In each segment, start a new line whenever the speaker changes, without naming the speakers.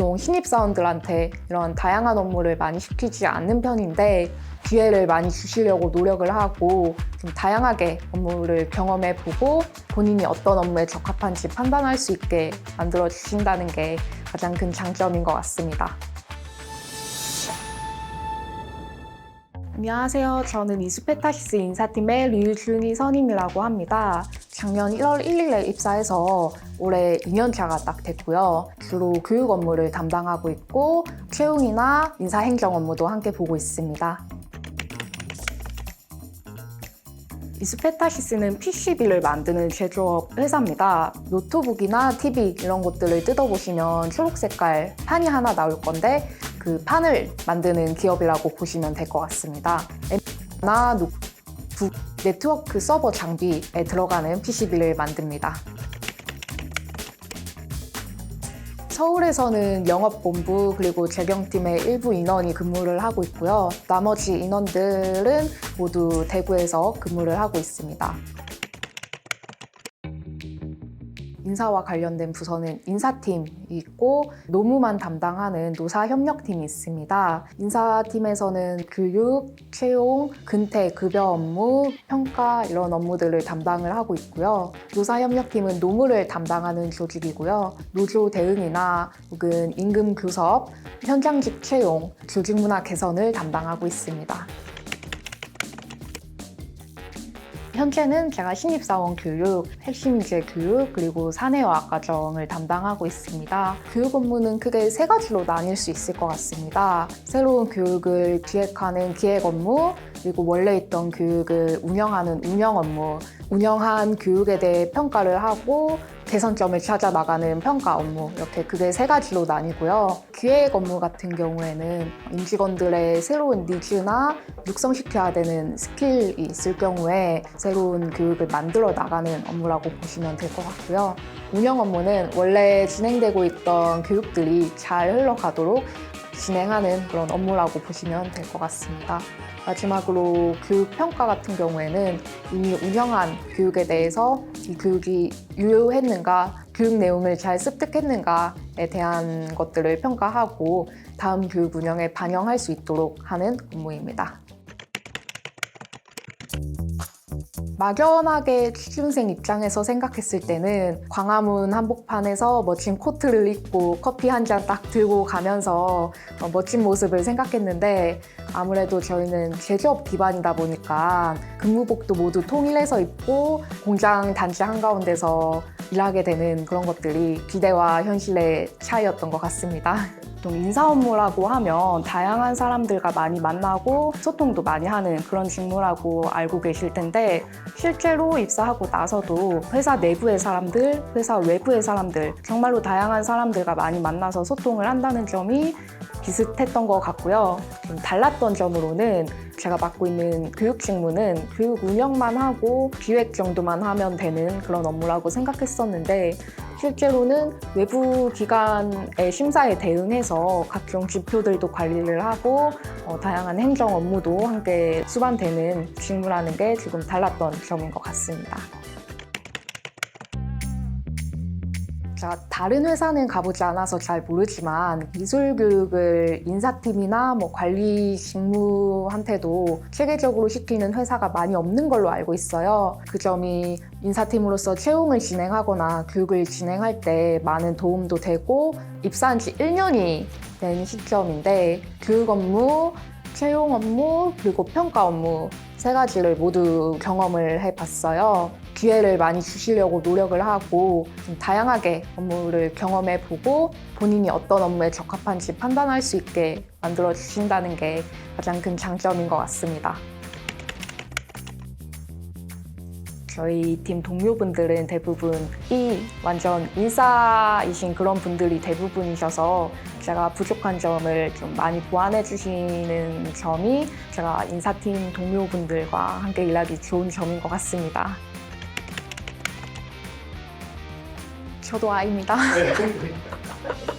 보통 신입사원들한테 이런 다양한 업무를 많이 시키지 않는 편인데 기회를 많이 주시려고 노력을 하고 좀 다양하게 업무를 경험해 보고 본인이 어떤 업무에 적합한지 판단할 수 있게 만들어 주신다는 게 가장 큰 장점인 것 같습니다. 안녕하세요. 저는 이수페타시스 인사팀의 류준희 선임이라고 합니다. 작년 1월 1일에 입사해서 올해 2년차가 딱 됐고요. 주로 교육 업무를 담당하고 있고 채용이나 인사행정 업무도 함께 보고 있습니다. 이스페타시스는 PCB를 만드는 제조업 회사입니다. 노트북이나 TV 이런 것들을 뜯어보시면 초록 색깔 판이 하나 나올 건데 그 판을 만드는 기업이라고 보시면 될 것 같습니다. 나 노트 북, 네트워크 서버 장비에 들어가는 PCB를 만듭니다. 서울에서는 영업본부 그리고 재경팀의 일부 인원이 근무를 하고 있고요. 나머지 인원들은 모두 대구에서 근무를 하고 있습니다. 인사와 관련된 부서는 인사팀이 있고 노무만 담당하는 노사협력팀이 있습니다. 인사팀에서는 교육, 채용, 근태, 급여 업무, 평가 이런 업무들을 담당을 하고 있고요. 노사협력팀은 노무를 담당하는 조직이고요. 노조 대응이나 혹은 임금 교섭, 현장직 채용, 조직문화 개선을 담당하고 있습니다. 현재는 제가 신입사원 교육, 핵심인재 교육, 그리고 사내화학 과정을 담당하고 있습니다. 교육 업무는 크게 세 가지로 나뉠 수 있을 것 같습니다. 새로운 교육을 기획하는 기획 업무, 그리고 원래 있던 교육을 운영하는 운영 업무, 운영한 교육에 대해 평가를 하고 개선점을 찾아 나가는 평가 업무 이렇게 그게 세 가지로 나뉘고요. 기획 업무 같은 경우에는 임직원들의 새로운 니즈나 육성시켜야 되는 스킬이 있을 경우에 새로운 교육을 만들어 나가는 업무라고 보시면 될 것 같고요. 운영 업무는 원래 진행되고 있던 교육들이 잘 흘러가도록 진행하는 그런 업무라고 보시면 될 것 같습니다. 마지막으로 교육 평가 같은 경우에는 이미 운영한 교육에 대해서 이 교육이 유효했는가, 교육 내용을 잘 습득했는가에 대한 것들을 평가하고 다음 교육 운영에 반영할 수 있도록 하는 업무입니다. 막연하게 취준생 입장에서 생각했을 때는 광화문 한복판에서 멋진 코트를 입고 커피 한 잔 딱 들고 가면서 어, 멋진 모습을 생각했는데 아무래도 저희는 제조업 기반이다 보니까 근무복도 모두 통일해서 입고 공장 단지 한가운데서 일하게 되는 그런 것들이 기대와 현실의 차이였던 것 같습니다. 보통 인사 업무라고 하면 다양한 사람들과 많이 만나고 소통도 많이 하는 그런 직무라고 알고 계실 텐데 실제로 입사하고 나서도 회사 내부의 사람들, 회사 외부의 사람들 정말로 다양한 사람들과 많이 만나서 소통을 한다는 점이 비슷했던 것 같고요. 좀 달랐던 점으로는 제가 맡고 있는 교육 직무는 교육 운영만 하고 기획 정도만 하면 되는 그런 업무라고 생각했었는데 실제로는 외부 기관의 심사에 대응해서 각종 지표들도 관리를 하고 어, 다양한 행정 업무도 함께 수반되는 직무라는 게 조금 달랐던 점인 것 같습니다. 제가 다른 회사는 가보지 않아서 잘 모르지만 기술 교육을 인사팀이나 뭐 관리 직무한테도 체계적으로 시키는 회사가 많이 없는 걸로 알고 있어요. 그 점이 인사팀으로서 채용을 진행하거나 교육을 진행할 때 많은 도움도 되고 입사한 지 1년이 된 시점인데 교육 업무, 채용 업무, 그리고 평가 업무 세 가지를 모두 경험을 해봤어요. 기회를 많이 주시려고 노력을 하고 좀 다양하게 업무를 경험해 보고 본인이 어떤 업무에 적합한지 판단할 수 있게 만들어 주신다는 게 가장 큰 장점인 것 같습니다. 저희 팀 동료분들은 대부분 이 완전 인싸이신 그런 분들이 대부분이셔서 제가 부족한 점을 좀 많이 보완해 주시는 점이 제가 인사팀 동료분들과 함께 일하기 좋은 점인 것 같습니다. 저도 아입니다.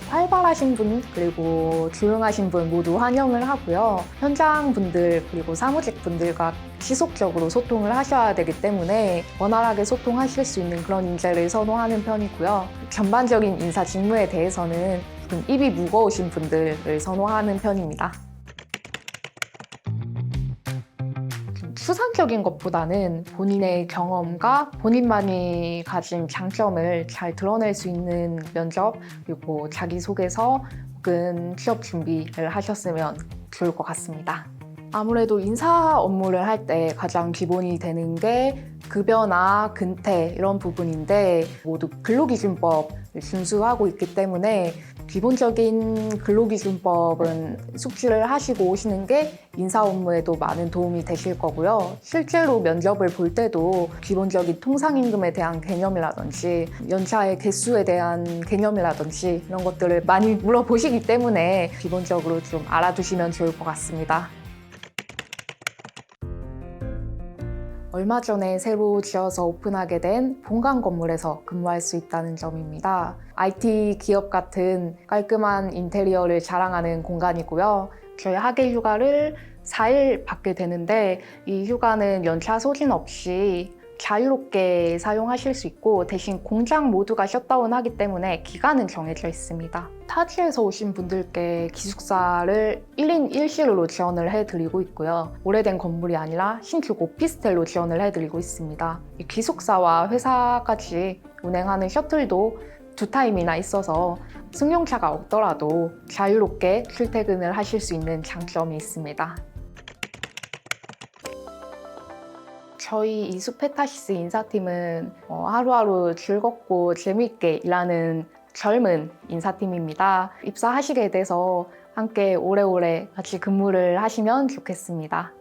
활발하신 분 그리고 조용하신 분 모두 환영을 하고요. 현장 분들 그리고 사무직 분들과 지속적으로 소통을 하셔야 되기 때문에 원활하게 소통하실 수 있는 그런 인재를 선호하는 편이고요. 전반적인 인사 직무에 대해서는 좀 입이 무거우신 분들을 선호하는 편입니다. 좀 추상적인 것보다는 본인의 경험과 본인만이 가진 장점을 잘 드러낼 수 있는 면접 그리고 자기소개서 혹은 취업 준비를 하셨으면 좋을 것 같습니다. 아무래도 인사 업무를 할 때 가장 기본이 되는 게 급여나 근태 이런 부분인데 모두 근로기준법을 준수하고 있기 때문에 기본적인 근로기준법은 숙지를 하시고 오시는 게 인사 업무에도 많은 도움이 되실 거고요. 실제로 면접을 볼 때도 기본적인 통상임금에 대한 개념이라든지 연차의 개수에 대한 개념이라든지 이런 것들을 많이 물어보시기 때문에 기본적으로 좀 알아두시면 좋을 것 같습니다. 얼마 전에 새로 지어서 오픈하게 된 본관 건물에서 근무할 수 있다는 점입니다. IT 기업 같은 깔끔한 인테리어를 자랑하는 공간이고요. 저희 학예 휴가를 4일 받게 되는데 이 휴가는 연차 소진 없이 자유롭게 사용하실 수 있고 대신 공장 모두가 셧다운하기 때문에 기간은 정해져 있습니다. 타지에서 오신 분들께 기숙사를 1인 1실로 지원을 해드리고 있고요. 오래된 건물이 아니라 신축 오피스텔로 지원을 해드리고 있습니다. 이 기숙사와 회사까지 운행하는 셔틀도 두 타임이나 있어서 승용차가 없더라도 자유롭게 출퇴근을 하실 수 있는 장점이 있습니다. 저희 이수페타시스 인사팀은 어, 하루하루 즐겁고 재미있게 일하는 젊은 인사팀입니다. 입사하시게 돼서 함께 오래오래 같이 근무를 하시면 좋겠습니다.